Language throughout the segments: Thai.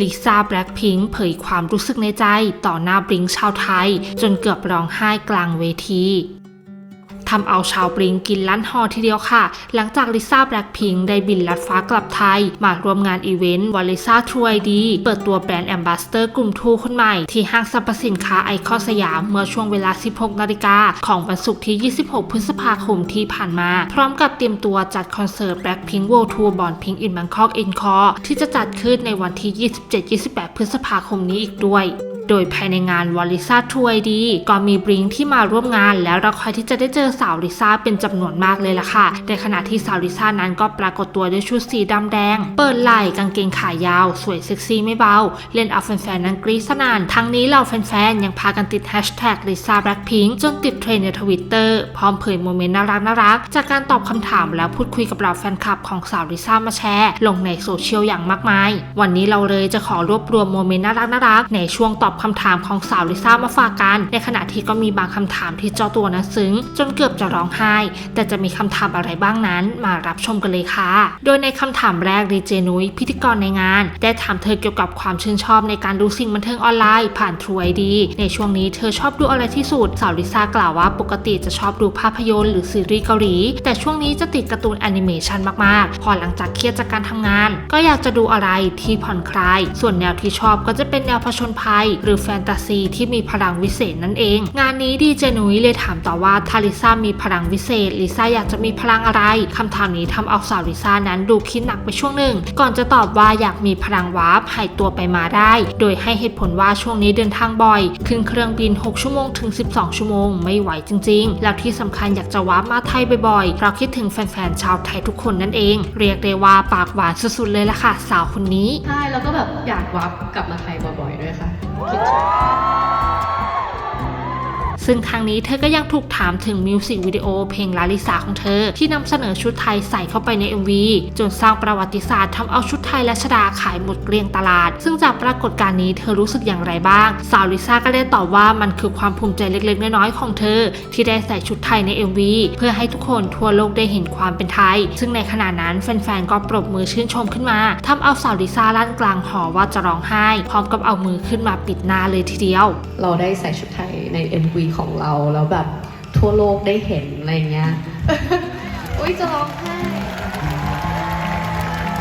ลิซ่าแบล็คพิงค์เผยความรู้สึกในใจ ต่อหน้าบริงชาวไทย จนเกือบร้องไห้กลางเวที ทำเอาชาวบลิงกินลั่นฮอทีเดียวค่ะ หลังจากลิซ่าแบล็คพิงค์ได้บินลัดฟ้ากลับไทย มาร่วมงานอีเวนต์วอลิซ่าทรูไอดีเปิดตัวแบรนด์แอมบาสเตอร์กลุ่มทูคนใหม่ ที่ห้างสรรพสินค้าไอคอนสยามเมื่อช่วงเวลา 16 นาฬิกาของวันศุกร์ที่ 26 พฤษภาคมที่ผ่านมา พร้อมกับเตรียมตัวจัดคอนเสิร์ต Blackpink World Tour Born Pink in Bangkok Encore ที่จะจัดขึ้นในวันที่ 27-28 พฤษภาคมนี้อีกด้วย โดยภายในงานวอลิซ่าทัวร์ดีก็มีบริงที่มาร่วมงาน แล้วเราคอยที่จะได้เจอสาวลิซ่าเป็นจำนวนมากเลยล่ะค่ะ ในขณะที่สาวลิซ่านั้นก็ปรากฏตัวด้วยชุดสีดำแดง เปิดไหล่กางเกงขายาว สวยเซ็กซี่ไม่เบา เล่นเอาแฟนๆนั้นกรี๊ดสนั่นทั้งนี้เหล่าแฟนๆยังพากันติดแฮชแท็กลิซ่าแบล็คพิงจนติดเทรนด์ในทวิตเตอร์พร้อมเผยโมเมนต์น่ารักน่ารักจากการตอบคำถามแล้วพูดคุยกับเหล่าแฟนคลับของสาวลิซ่ามาแชร์ลงในโซเชียลอย่างมากมาย วันนี้เราเลยจะขอรวบรวมโมเมนต์น่ารักน่ารักในช่วงตอบคำถามของสาวลิซ่ามาฝากกัน ในขณะที่ก็มีบางคำถามที่เจ้าตัวนั้นซึ้ง จนเกือบจะร้องไห้ แต่จะมีคำถามอะไรบ้างนั้นมารับชมกันเลยค่ะ โดยในคำถามแรกดีเจนุ้ยพิธีกรในงาน ได้ถามเธอเกี่ยวกับความชื่นชอบในการดูสิ่งบันเทิงออนไลน์ ผ่าน True ID ในช่วงนี้เธอชอบดูอะไรที่สุดสาวลิซ่ากล่าวว่าปกติจะชอบดูภาพยนตร์หรือซีรีส์เกาหลี แต่ช่วงนี้จะติดการ์ตูนแอนิเมชันมากๆ พอหลังจากเครียดจากการทำงาน ก็อยากจะดูอะไรที่ผ่อนคลาย ส่วนแนวที่ชอบก็จะเป็นแนวผชนภัยหรือแฟนตาซีที่มีพลังวิเศษนั่นเอง งานนี้ดีเจนุ้ยเลยถามต่อว่าถ้าลิซ่ามีพลังวิเศษลิซ่าอยากจะมีพลังอะไรคำถามนี้ทำเอาสาวลิซ่านั้นดูคิดหนักไปช่วงหนึ่ง ก่อนจะตอบว่าอยากมีพลังวาร์ปหายตัวไปมาได้ โดยให้เหตุผลว่าช่วงนี้เดินทางบ่อย ขึ้นเครื่องบิน 6 ชั่วโมงถึง 12 ชั่วโมง ไม่ไหวจริง ๆ แล้วที่สำคัญอยากจะวาร์ปมาไทยบ่อยๆเพราะคิดถึงแฟนๆชาวไทยทุกคนนั่นเอง เรียกได้ว่าปากหวานสุดๆเลยล่ะค่ะ สาวคนนี้ ใช่ แล้วก็แบบอยากวับกลับมาไทยบ่อยๆด้วยค่ะคิดถึง ซึ่งครั้งนี้เธอก็ยังถูกถามถึงมิวสิกวิดีโอเพลงลาลิสาของเธอ ที่นำเสนอชุดไทยใส่เข้าไปใน MV จนสร้างประวัติศาสตร์ทำเอาชุดไทยและชดาขายหมดเกลี้ยงตลาด ซึ่งจากปรากฏการณ์นี้เธอรู้สึกอย่างไรบ้าง สาวลิซ่าก็ได้ตอบว่ามันคือความภูมิใจเล็กๆ น้อยๆของเธอ ที่ได้ใส่ชุดไทยใน MV เพื่อให้ทุกคนทั่วโลกได้เห็นความเป็นไทย ซึ่งในขณะนั้นแฟนๆก็ปรบมือชื่นชมขึ้นมาทำเอาสาวลิซ่าลั่นกลางหอว่าจะร้องไห้ พร้อมกับเอามือขึ้นมาปิดหน้าเลยทีเดียว เราได้ใส่ชุดไทยใน MV ของเราแล้วแบบทั่วโลกได้เห็นอะไรเงี้ย อุ้ยจะร้องไห้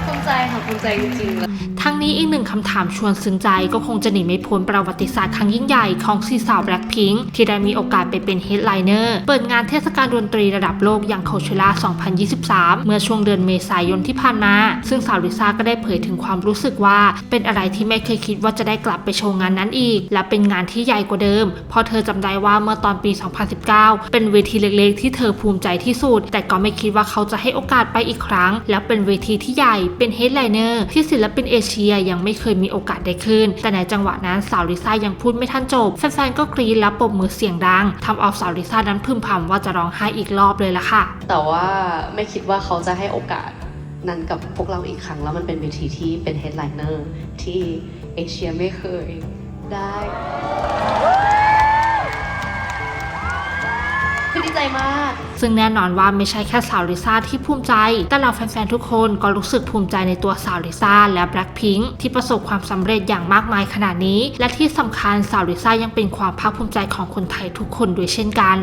ภูมิใจค่ะภูมิใจจริงๆแล้วทั้งนี้อีกหนึ่งคำถามชวนซึ้งใจก็คงจะหนีไม่พ้นประวัติศาสตร์ครั้งยิ่งใหญ่ของซีสาวแบล็คพิงค์ที่ได้มีโอกาสไปเป็นเฮดไลเนอร์เปิดงานเทศกาลดนตรีระดับโลกอย่างโคเชล่า 2023 เมื่อช่วงเดือนเมษายนที่ผ่านมา ซึ่งสาวลิซ่าก็ได้เผยถึงความรู้สึกว่า เป็นอะไรที่ไม่เคยคิดว่าจะได้กลับไปโชว์งานนั้นอีก และเป็นงานที่ใหญ่กว่าเดิม เพราะเธอจำได้ว่าเมื่อตอนปี 2019 เป็นเวทีเล็กๆ ที่เธอภูมิใจที่สุด แต่ก็ไม่คิดว่าเขาจะให้โอกาสไปอีกครั้ง แล้วเป็นเวทีที่ใหญ่เป็นเฮดไลเนอร์ที่ศิลปินเอเชียยังไม่เคยมีโอกาสได้ขึ้น แต่ในจังหวะนั้นสาวลิซ่ายังพูดไม่ทันจบ แฟนๆ ก็กรี๊ดและปรบมือเสียงดังทำเอาสาวลิซ่านั้นพึมพำว่าจะร้องไห้อีกรอบเลยล่ะค่ะ แต่ว่าไม่คิดว่าเขาจะให้โอกาสนั้นกับพวกเราอีกครั้ง แล้วมันเป็นเวทีที่เป็นเฮดไลเนอร์ที่เอเชียไม่เคยได้ ใจมาก ซึ่งแน่นอนว่าไม่ใช่แค่สาวลิซ่าที่ภูมิใจ แต่เราแฟนๆทุกคนก็รู้สึกภูมิใจในตัวสาวลิซ่าและแบล็คพิงค์ที่ประสบความสำเร็จอย่างมากมายขนาดนี้ และที่สำคัญสาวลิซ่ายังเป็นความภาคภูมิใจของคนไทยทุกคนด้วยเช่นกัน